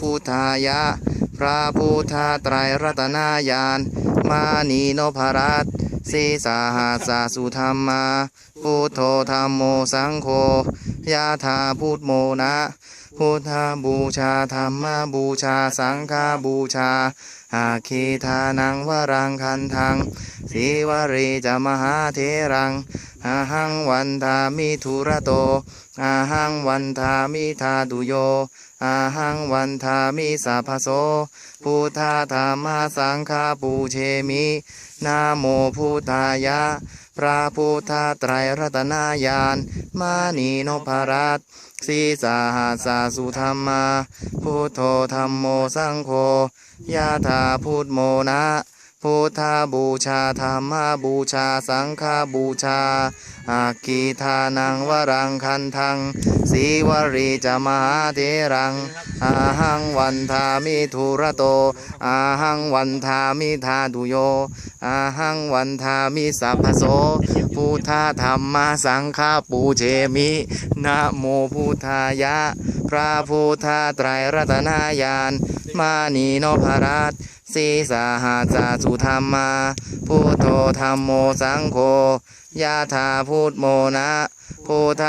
พุทธายะ พระพุทธไตรรัตนายาน มานีโนภรัตสีสาหาสาสุธรรมา พุทโธธรรมโมสังโฆยาธาพุทโมนะ พุทธบูชาธรรมบูชาสังฆบูชาอาคีทานังวรังคันทังสีวรีจะมหาเทรังอาหังวันทามิทุระโตอาหังวันทามิทาตุโยอาหังวันทามิสัพพโสพุทธาธรรมสังฆาปูเชมินาโมพุทธายะ พระพุทธไตรรัตนายานมานีโนภรัตสีสาหาสาสุธรรมา พุทโธธรรมโมสังโฆยาธาพุทโมนะ พุทธบูชาธรรมบูชาสังฆบูชาอากีทานังวรังคันทังสีวรีจะมหาเทรัง อาหังวันทามิทุระโต อาหังวันทามิทาตุโย อาหังวันทามิสัพพโสพุทธธรรมสังฆปูเชมินะโมพุทธายะ พระพุทธไตรรัตนายาน มานีโนภรัตสีสาหาจาสุธรรมาพุทโธธรรมโมสังโฆยาธาพุทโมนะพุทธ